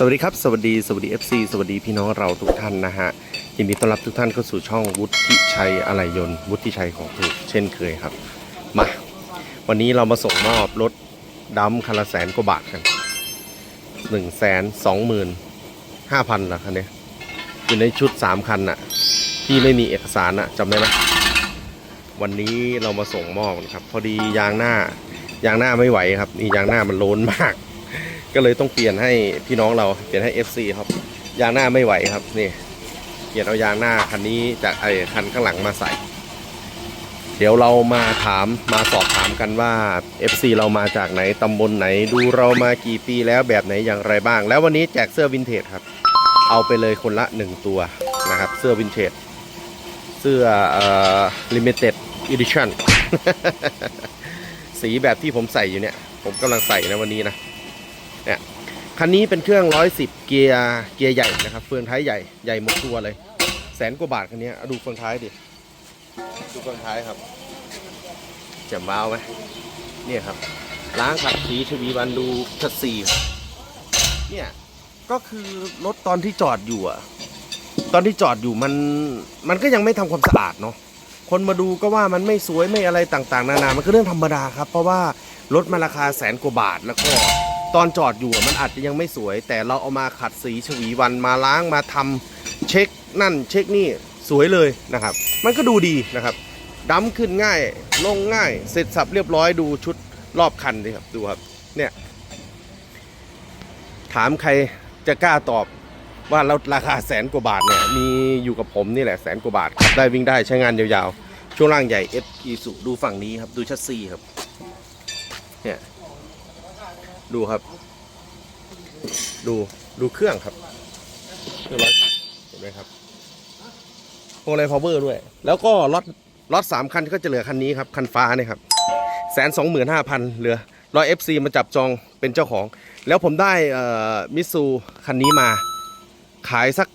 สวัสดีครับ สวัสดีสวัสดี FC สวัสดีพี่น้องเราทุกท่านนะฮะยินดีต้อนรับทุกท่านเข้าสู่ช่องวุฒิชัยอะไหลยนต์วุฒิชัยของถูกเช่นเคยครับ มา วันนี้เรามาส่งมอบรถดัมคันละแสนกว่าบาทกันหนึ่งแสนสองหมื่นห้าพันละคันเนี้ยอยู่ในชุดสามคันน่ะ ที่ไม่มีเอกสารน่ะจำได้ไหมวันนี้เรามาส่งมอบกันครับ พอดียางหน้ายางหน้าไม่ไหวครับนี่ยางหน้ามันโลนมาก ก็เลยต้องเปลี่ยนให้พี่น้องเราเปลี่ยนให้ FC ครับ ยางหน้าไม่ไหวครับนี่เปลี่ยนเอายางหน้าคันนี้จากไอ้คันข้างหลังมาใส่ เดี๋ยวเรามาถามมาสอบถามกันว่า FC เรามาจากไหนตำบลไหนดูเรามากี่ปีแล้วแบบไหนอย่างไรบ้าง แล้ววันนี้แจกเสื้อวินเทจครับ เอาไปเลยคนละ 1 ตัวนะครับ เสื้อวินเทจเสื้อเอ่อ limited edition สีแบบที่ผมใส่อยู่เนี่ย ผมกำลังใส่นะวันนี้นะ เนี่ยคันนี้เป็นเครื่อง 110 เกียร์เกียร์ใหญ่นะครับเฟืองท้ายใหญ่ใหญ่หมดตัวเลย แสนกว่าบาทคันนี้ดูเฟืองท้ายดิดูเฟืองท้ายครับแจ่มว้าวไหมเนี่ยครับล้างขัดสีชวีวันดูชัดสีเนี่ยก็คือรถตอนที่จอดอยู่อะตอนที่จอดอยู่มันมันก็ยังไม่ทำความสะอาดเนาะคนมาดูก็ว่ามันไม่สวยไม่อะไรต่างๆ นานา มันก็เรื่องธรรมดาครับ เพราะว่ารถมันราคาแสนกว่าบาทแล้วก็ อนจอดอยู่มันอาจจะยังไม่สวย แต่เราเอามาขัดสีฉวีวันมาล้างมาทำเช็คนั่นเช็คนี่สวยเลยนะครับ มันก็ดูดีนะครับดำขึ้นง่ายลงง่าย เสร็จสับเรียบร้อยดูชุดรอบคันดิครับดูครับเนี่ยถามใครจะกล้าตอบว่าเราราคาแสนกว่าบาทเนี่ยมีอยู่กับผมนี่แหละแสนกว่าบาทขับได้วิ่งได้ใช้งานยาวๆช่วงล่างใหญ่ F อีสุดูฝั่งนี้ครับดูชัดซีครับเนี่ย ดูครับ ดูดูเครื่องครับเรียบร้อยเห็นไหมครับพวงอะไรพาวเวอร์ด้วย แล้วก็ล็อตล็อตสามคันก็จะเหลือคันนี้ครับ คันฟ้าเนี่ยครับแสนสองหมื่นห้าพันเหลือร้อยเอฟซีมาจับจองเป็นเจ้าของ แล้วผมได้อ่อมิซูคันนี้มา ขายสัก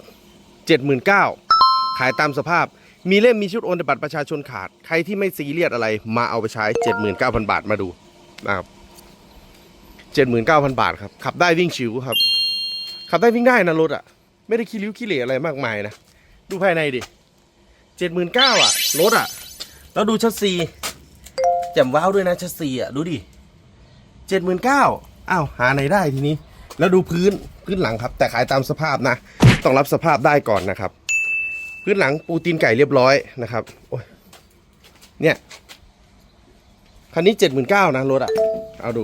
เจ็ดหมื่นเก้าขายตามสภาพ มีเล่มมีชุดโอนแต่บัตรประชาชนขาด ใครที่ไม่ซีเรียสอะไรมาเอาไปใช้เจ็ดหมื่นเก้าพันบาทมาดูนะครับ เจ็ดหมื่นเก้าพันบาทครับ ขับได้วิ่งชิวครับ ขับได้วิ่งได้นะรถอะ ไม่ได้ขี้ริ้วขี้เหร่อะไรมากมายนะ ดูภายในดิเจ็ดหมื่นเก้าอะ รถอะ แล้วดูชัดซีแจ่มว้าวด้วยนะชัดซีอะ ดูดิเจ็ดหมื่นเก้าอ้าวหาไหนได้ทีนี้ แล้วดูพื้นพื้นหลังครับ แต่ขายตามสภาพนะ ต้องรับสภาพได้ก่อนนะครับ พื้นหลังปูตีนไก่เรียบร้อยนะครับโอ้ยเนี่ยคันนี้เจ็ดหมื่นเก้านะรถอะ เอาดู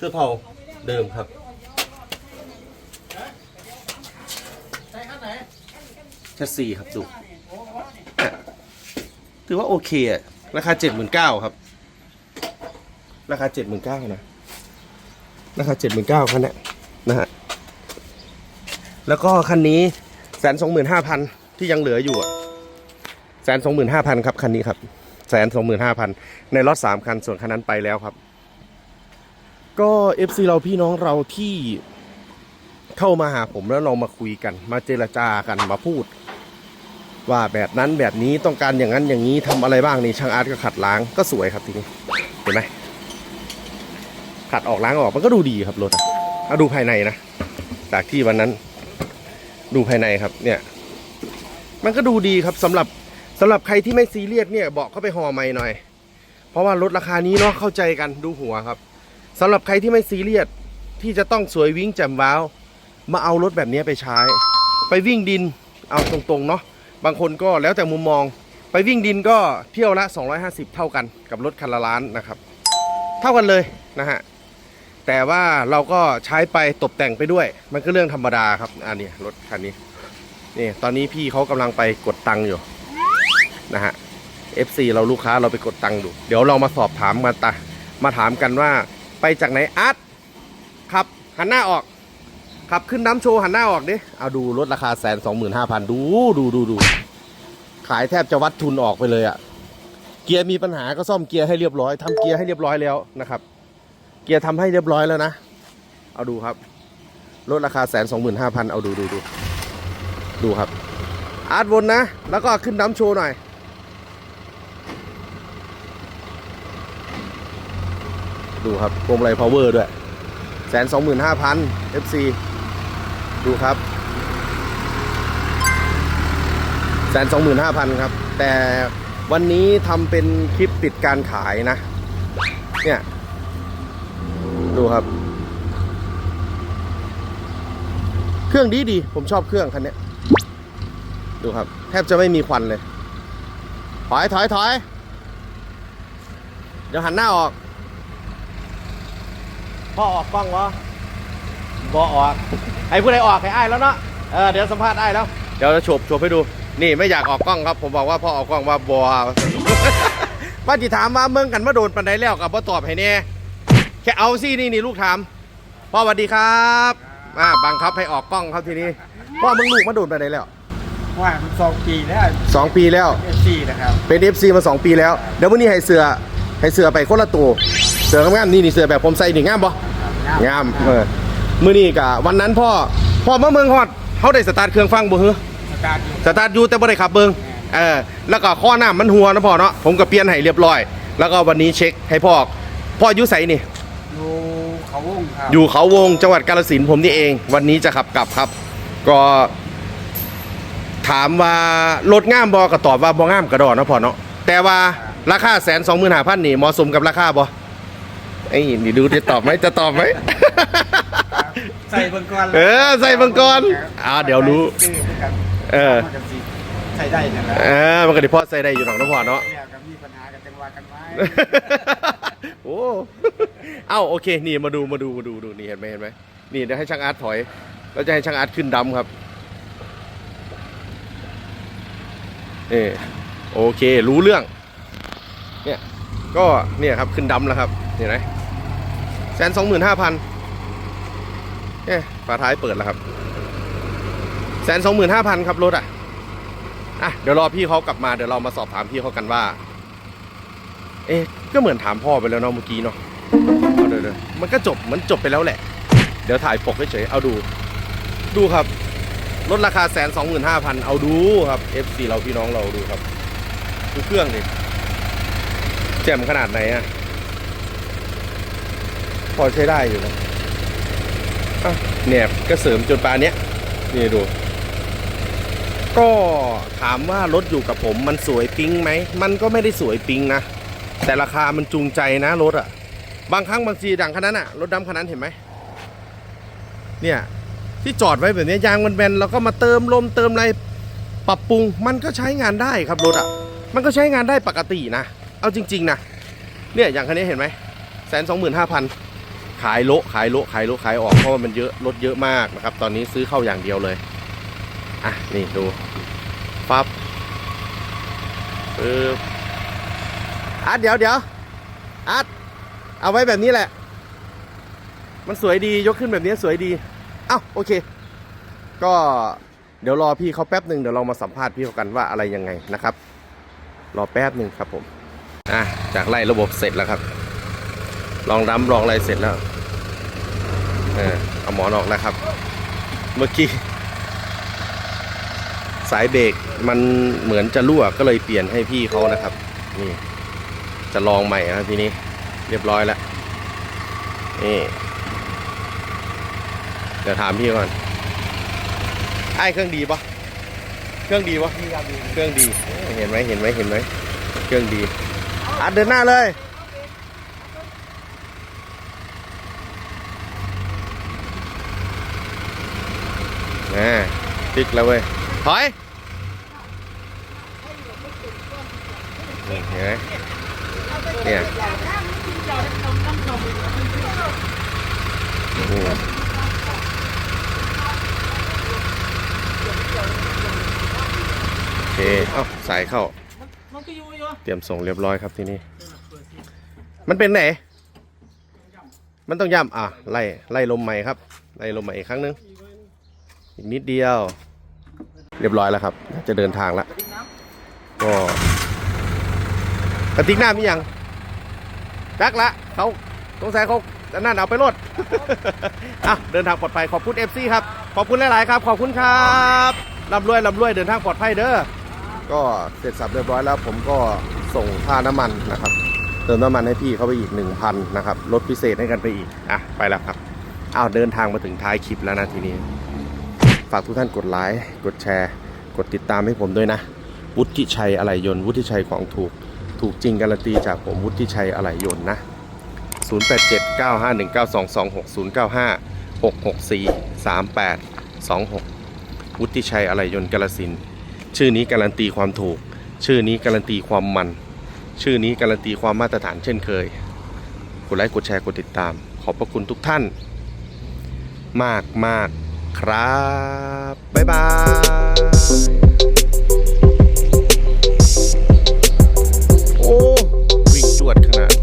เสื้อเผาเดิมครับแค่สี่ครับดูเนี่ยถือว่าโอเคอะราคาเจ็ดหมื่นเก้าครับ ราคาเจ็ดหมื่นเก้านะราคาเจ็ดหมื่นเก้าคันเนี้ยนะฮะแล้วก็คันนี้แสนสองหมื่นห้าพันที่ยังเหลืออยู่อะแสนสองหมื่นห้าพันครับคันนี้ครับแสนสองหมื่นห้าพันในรถสามคันส่วนคันนั้นไปแล้วครับ ก็ FC เราพี่น้องเราที่เข้ามาหาผมแล้วเรามาคุยกัน มาเจรจากันมาพูด ว่าแบบนั้นแบบนี้ต้องการอย่างนั้นอย่างนี้ทำอะไรบ้างนี่ช่างอาร์ตก็ขัดล้างก็สวยครับทีนี้เห็นไหมขัดออกล้างออกมันก็ดูดีครับรถอะถ้าดูภายในนะจากที่วันนั้น ดูภายในครับ เนี่ย มันก็ดูดีครับสำหรับสำหรับใครที่ไม่ซีเรียสเนี่ยบอกเข้าไปห่อใหม่หน่อย เพราะว่ารถราคานี้เนาะเข้าใจกันดูหัวครับ สำหรับใครที่ไม่ซีเรียสที่จะต้องสวยวิ่งแจ่มว้าว มาเอารถแบบนี้ไปใช้ ไปวิ่งดินเอาตรงๆเนาะบางคนก็แล้วแต่มุมมอง ไปวิ่งดินก็เที่ยวละ 250 เท่ากันกับรถคันละล้านนะครับ เท่ากันเลยนะฮะแต่ว่าเราก็ใช้ไปตกแต่งไปด้วย มันก็เรื่องธรรมดาครับอันนี้รถคันนี้นี่ตอนนี้พี่เขากำลังไปกดตังค์อยู่นะฮะ FC เราลูกค้าเราไปกดตังค์ดู เดี๋ยวเรามาสอบถามมาตามาถามกันว่า ไปจากไหนอาร์ตขับหันหน้าออก ขับขึ้นน้ำโชว์หันหน้าออกดิเอาดูรถราคาแสนสองหมื่นห้าพันดูดูดูดูขายแทบจะวัดทุนออกไปเลยอะเกียร์มีปัญหาก็ซ่อมเกียร์ให้เรียบร้อยทำเกียร์ให้เรียบร้อยแล้วนะครับ เกียร์ทำให้เรียบร้อยแล้วนะ เอาดูครับรถราคาแสนสองหมื่นห้าพันเอาดูดูดูดูครับอาร์ตวนนะ แล้วก็ขึ้นน้ำโชว์หน่อย ดูครับพวงมาลัยพาวเวอร์ด้วยแสนสองหมื่นห้าพัน FC ดูครับแสนสองหมื่นห้าพันครับ แต่วันนี้ทำเป็นคลิปปิดการขายนะ เนี่ย ดูครับ เครื่องดีดี ผมชอบเครื่องคันนี้ ดูครับ แทบจะไม่มีควันเลย ถอยถอยถอยเดี๋ยวหันหน้าออก พ่อออกกล้องวะบอออกไอ้ผู้ใดออกให้อ้ายแล้วเนาะเออเดี๋ยวสัมภาษณ์อ้ายแล้วเดี๋ยวจะโฉบโฉบให้ดู นี่ไม่อยากออกกล้องครับ ผมบอกว่าพ่อออกกล้องว่าบอว่าจิถามว่าเมืองกันมาโดนปันไดแล้วกับว่าตอบให้แน่แค่เอาสินี่นี่ลูกถามพ่อสวัสดีครับอ่าบังคับให้ออกกล้องครับทีนี้พ่อมึงลูกมาโดนปันไดแล้วว่ามันสองปีแล้วสองปีแล้วเอฟซีนะครับเป็น FC มา2ปีแล้วเดี๋ยววันนี้ให้เสือให้เสือไปคนละตัวเสืองามๆนี่นี่เสือแบบผมใส่นี่งามปะ งามเออมื้อนี้กะวันนั้นพ่อพ่อมาเมืองฮอดเฮาได้สตาร์ทเครื่องฟังบ่ฮึสตาร์ทอยู่สตาร์ทอยู่แต่บ่ได้ขับเบิ่งเออแล้วก็ข้อหน้ามันหัวนะพ่อเนาะผมก็เปลี่ยนให้เรียบร้อย แล้วก็วันนี้เช็คให้พ่อพ่ออยู่ไสนี่อยู่เขาวงครับอยู่เขาวงจังหวัดกาฬสินธุ์ผมนี่เอง วันนี้จะขับกลับครับ ก็ ถามว่ารถง่ามบอก็ตอบว่าบ่ง่ามกระดอนนาะพ่อเนาะแต่ว่าราคาแสนสองหมื่นห้าพันนี่เหมาะสมกับราคาบ่ ไอ้นี่ดูจะตอบไหมจะตอบไหม ใส่เบิ่งก่อนเออใส่เบิ่งก่อนอ่าเดี๋ยวรู้คือเหมือนกันเออมันก็สิใส่ได้นั่นแหละเออมันก็ไดีพอใส่ได้อยู่หรอกนะพ่อเนาะเนี่ยก็มีปัญหากันจังหวะกันไว้โอ้เอ้าโอเคนี่มาดูมาดูมาดูดูนี่เห็นไหมเห็นไหมนี่เดี๋ยวให้ช่างอาร์ตถอยแล้วจะให้ช่างอาร์ตขึ้นดำครับนี่โอเค รู้เรื่อง เนี่ย ก็เนี่ยครับขึ้นดำแล้วครับเห็นไหม แสนสองหมื่นห้าพันเนี่ยฝาท้ายเปิดแล้วครับแสนสองหมื่นห้าพันครับรถอะ อะ เดี๋ยวรอพี่เขากลับมาเดี๋ยวเรามาสอบถามพี่เขากันว่า เอ๊ะ ก็เหมือนถามพ่อไปแล้วเนาะเมื่อกี้เนาะเดี๋ยวเดี๋ยวมันก็จบมันจบไปแล้วแหละ เดี๋ยวถ่ายปกเฉยๆเอาดู ดูครับลดราคาแสนสองหมื่นห้าพันเอาดูครับ FC เราพี่น้องเราดูครับดูเครื่องดิแจ่มขนาดไหนอะ อใช้ได้อยู่นะอะแหนบก็เสริมจนปานเนี้ยนี่ดู ก็ถามว่ารถอยู่กับผมมันสวยปิ๊งไหม มันก็ไม่ได้สวยปิ๊งนะ แต่ราคามันจูงใจนะรถอะบางครั้งบางทีดังคันนั้นอะรถดำคันนั้นเห็นไหม เนี่ย ที่จอดไว้แบบนี้ยางมันแบนเราก็มาเติมลมเติมอะไรปรับปรุงมันก็ใช้งานได้ครับรถอะมันก็ใช้งานได้ปกตินะ เอาจริง ๆนะ เนี่ยอย่างคันนี้เห็นไหมแสนสองหมื่นห้าพัน ขายโละขายโละขายโละขายออกเพราะมันเยอะรถเยอะมากนะครับ ตอนนี้ซื้อเข้าอย่างเดียวเลย อะ นี่ดูปั๊บปึ๊บอาร์ตเดี๋ยวเดี๋ยวอาร์ตเอาไว้แบบนี้แหละ มันสวยดียกขึ้นแบบนี้สวยดี เอ้าโอเค ก็เดี๋ยวรอพี่เขาแป๊บหนึ่งเดี๋ยวเรามาสัมภาษณ์พี่เขากันว่าอะไรยังไงนะครับ รอแป๊บหนึ่งครับผมอะจากไล่ระบบเสร็จแล้วครับ ลองดำลองอะไรเสร็จแล้ว เออเอาหมอนออกแล้วครับ เมื่อกี้สายเบรกมันเหมือนจะรั่วก็เลยเปลี่ยนให้พี่เขานะครับ นี่ จะลองใหม่นะทีนี้ เรียบร้อยแล้วนี่เดี๋ยวถามพี่ก่อนไอ้เครื่องดีปะเครื่องดีปะนี่ครับเครื่องดี เห็นไหมเห็นไหมเห็นไหมเครื่องดีอะเดินหน้าเลย อ่าติ๊กแล้วเว้ย ถอยนี่เห็นไหมเนี่ยอืมโอเค เอ้า สายเข้า เตรียมส่งเรียบร้อยครับที่นี่ มันเป็นไหน มันต้องย่ำอะ ไล่ ไล่ลมใหม่ครับ ไล่ลมใหม่อีกครั้งนึง อีกนิดเดียว เรียบร้อยแล้วครับ จะเดินทางแล้วก็กระติกน้ำมียังจักละเขาสงสัยเขาจะนั่นเอาไปรถอะเดินทางปลอดภัยขอบคุณเอฟซีครับ ขอบคุณหลาย ๆ ครับ ขอบคุณครับร่ำรวยร่ำรวยเดินทางปลอดภัยเด้อก็เสร็จสับเรียบร้อยแล้ว ผมก็ส่งค่าน้ำมันนะครับ เติมน้ำมันให้พี่เขาไปอีก 1,000นะครับลดพิเศษให้กันไปอีกอะไปแล้วครับอ้าวเดินทางมาถึงท้ายคลิปแล้วนะทีนี้ ฝากทุกท่านกดไลค์กดแชร์ กดติดตามให้ผมด้วยนะวุฒิชัยอะไหล่ยนต์วุฒิชัยของถูก ถูกจริงการันตีจากผมวุฒิชัยอะไหล่ยนต์นะ 08795192260956643826 วุฒิชัยอะไหล่ยนต์กาลสินชื่อนี้การันตีความถูก ชื่อนี้การันตีความมัน ชื่อนี้การันตีความมาตรฐานเช่นเคย กดไลค์กดแชร์กดติดตาม ขอบพระคุณทุกท่าน มากมาก ครับ บ๊ายบายวิ่งจวดขนาด